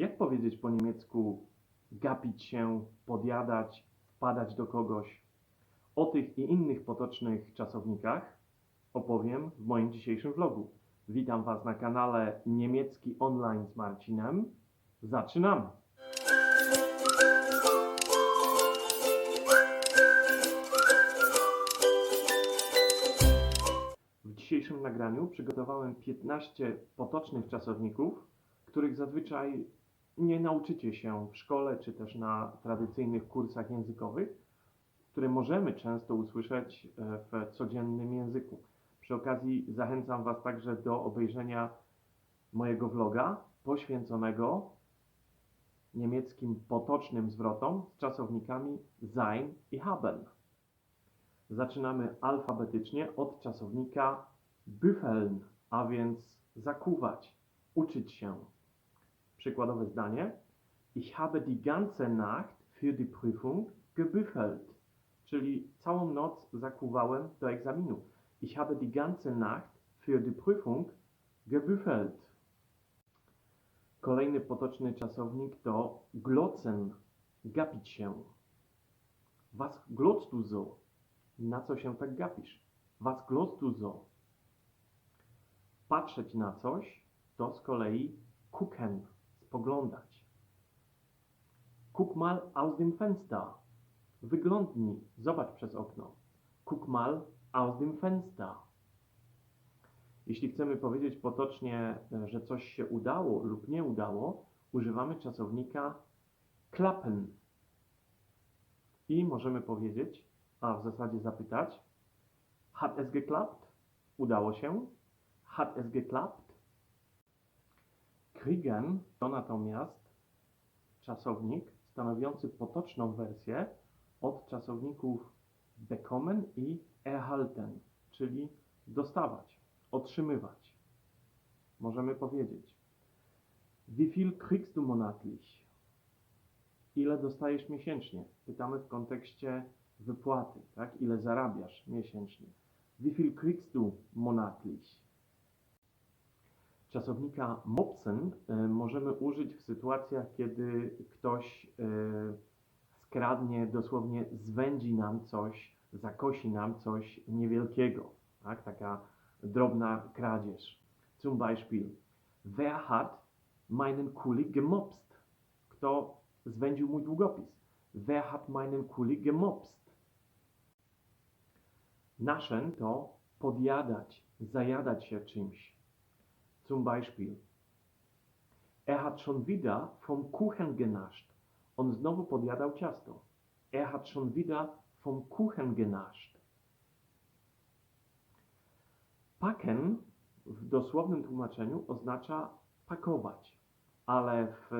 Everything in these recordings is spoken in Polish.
Jak powiedzieć po niemiecku gapić się, podjadać, wpadać do kogoś? O tych i innych potocznych czasownikach opowiem w moim dzisiejszym vlogu. Witam Was na kanale Niemiecki Online z Marcinem. Zaczynamy! W dzisiejszym nagraniu przygotowałem 15 potocznych czasowników, których zazwyczaj nie nauczycie się w szkole czy też na tradycyjnych kursach językowych, które możemy często usłyszeć e, w codziennym języku. Przy okazji zachęcam Was także do obejrzenia mojego vloga poświęconego niemieckim potocznym zwrotom z czasownikami sein i haben. Zaczynamy alfabetycznie od czasownika büffeln, a więc zakuwać, uczyć się. Przykładowe zdanie. Ich habe die ganze Nacht für die Prüfung gebüffelt. Czyli całą noc zakuwałem do egzaminu. Ich habe die ganze Nacht für die Prüfung gebüffelt. Kolejny potoczny czasownik to glotzen, gapić się. Was glotzt du so? Na co się tak gapisz? Was glotzt du so? Patrzeć na coś to z kolei gucken, spoglądać. Guck mal aus dem Fenster. Wyglądnij, zobacz przez okno. Guck mal aus dem Fenster. Jeśli chcemy powiedzieć potocznie, że coś się udało lub nie udało, używamy czasownika klappen. I możemy powiedzieć, a w zasadzie zapytać, hat es geklappt? Udało się? Hat es geklappt? Kriegen to natomiast czasownik stanowiący potoczną wersję od czasowników bekommen i erhalten, czyli dostawać, otrzymywać. Możemy powiedzieć Wie viel kriegst du monatlich? Ile dostajesz miesięcznie? Pytamy w kontekście wypłaty, tak? Ile zarabiasz miesięcznie? Wie viel kriegst du monatlich? Czasownika mopsen y, możemy użyć w sytuacjach, kiedy ktoś y, skradnie, dosłownie zwędzi nam coś, zakosi nam coś niewielkiego, tak? Taka drobna kradzież. Zum Beispiel, wer hat meinen Kuli gemopst? Kto zwędził mój długopis? Wer hat meinen Kuli gemopst? Naschen to podjadać, zajadać się czymś. Zum Beispiel, er hat schon wieder vom Kuchen genascht. On znowu podjadał ciasto. Er hat schon wieder vom Kuchen genascht. Packen w dosłownym tłumaczeniu oznacza pakować, ale w,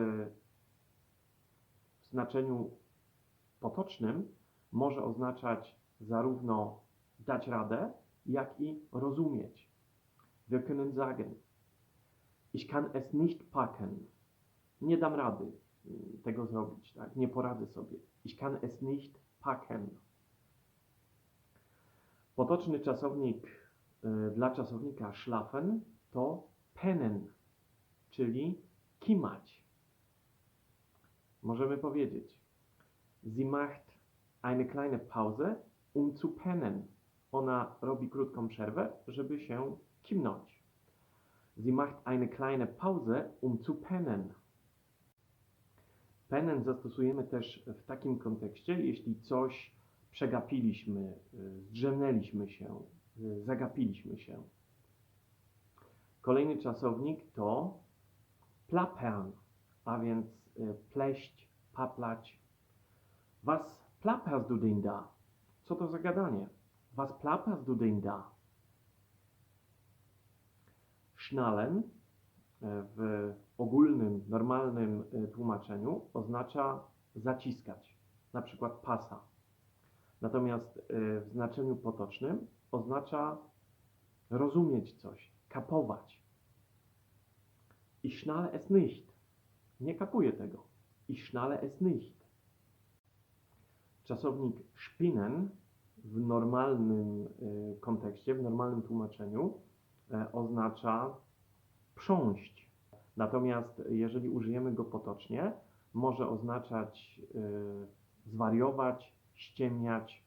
w znaczeniu potocznym może oznaczać zarówno dać radę, jak i rozumieć. Wir können sagen, ich kann es nicht packen. Nie dam rady y, tego zrobić, tak? Nie poradzę sobie. Ich kann es nicht packen. Potoczny czasownik y, dla czasownika schlafen to pennen, czyli kimać. Możemy powiedzieć Sie macht eine kleine Pause, um zu pennen. Ona robi krótką przerwę, żeby się kimnąć. Sie macht eine kleine Pause, um zu pennen. Pennen zastosujemy też w takim kontekście, jeśli coś przegapiliśmy, y, zdrzemnęliśmy się, y, zagapiliśmy się. Kolejny czasownik to plappern, a więc y, pleść, paplać. Was plapperst du denn da? Co to za gadanie? Was plapperst du denn da? Schnallen e, w ogólnym, normalnym e, tłumaczeniu oznacza zaciskać, na przykład pasa. Natomiast e, w znaczeniu potocznym oznacza rozumieć coś, kapować. Ich schnale es nicht. Nie kapuję tego. Ich schnale es nicht. Czasownik spinnen w normalnym kontekście, w normalnym tłumaczeniu oznacza prząść. Natomiast jeżeli użyjemy go potocznie, może oznaczać y, zwariować, ściemniać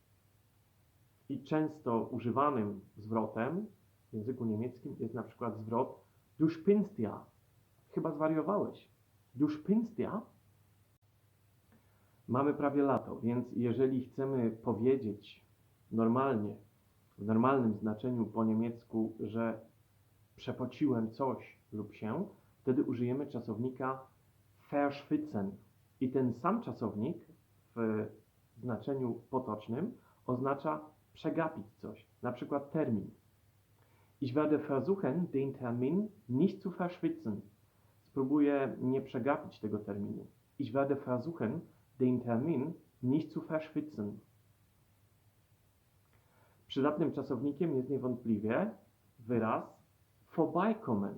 i często używanym zwrotem w języku niemieckim jest na przykład zwrot du. Chyba zwariowałeś. Du. Mamy prawie lato, więc jeżeli chcemy powiedzieć normalnie, w normalnym znaczeniu po niemiecku, że przepociłem coś lub się, wtedy użyjemy czasownika verschwitzen. I ten sam czasownik w znaczeniu potocznym oznacza przegapić coś, na przykład termin. Ich werde versuchen, den Termin nicht zu verschwitzen. Spróbuję nie przegapić tego terminu. Ich werde versuchen, den Termin nicht zu verschwitzen. Przydatnym czasownikiem jest niewątpliwie wyraz vorbeikommen,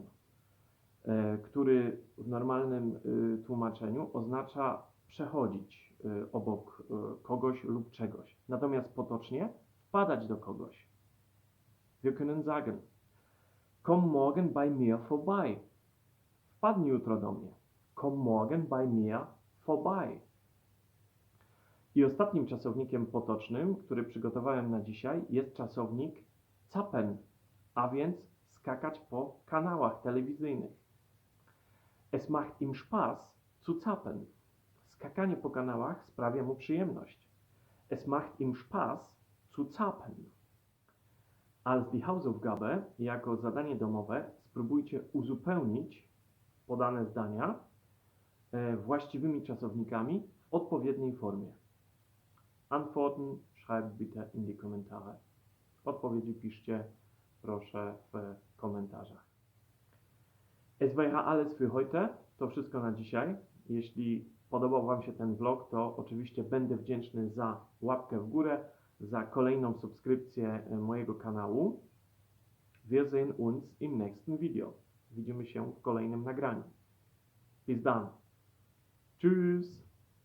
e, który w normalnym e, tłumaczeniu oznacza przechodzić e, obok kogoś lub czegoś. Natomiast potocznie wpadać do kogoś. Wir können sagen, komm morgen bei mir vorbei. Wpadnij jutro do mnie. Komm morgen bei mir vorbei. I ostatnim czasownikiem potocznym, który przygotowałem na dzisiaj, jest czasownik zappen, a więc skakać po kanałach telewizyjnych. Es macht ihm Spaß zu zappen. Skakanie po kanałach sprawia mu przyjemność. Es macht ihm Spaß zu zappen. Als die Hausaufgabe, jako zadanie domowe, spróbujcie uzupełnić podane zdania e, właściwymi czasownikami w odpowiedniej formie. Antworten schreibt bitte in die Kommentare. Odpowiedzi piszcie proszę w komentarzach. Es wäre alles für heute. To wszystko na dzisiaj. Jeśli podobał Wam się ten vlog, to oczywiście będę wdzięczny za łapkę w górę, za kolejną subskrypcję mojego kanału. Wir sehen uns im nächsten Video. Widzimy się w kolejnym nagraniu. Bis dann. Tschüss.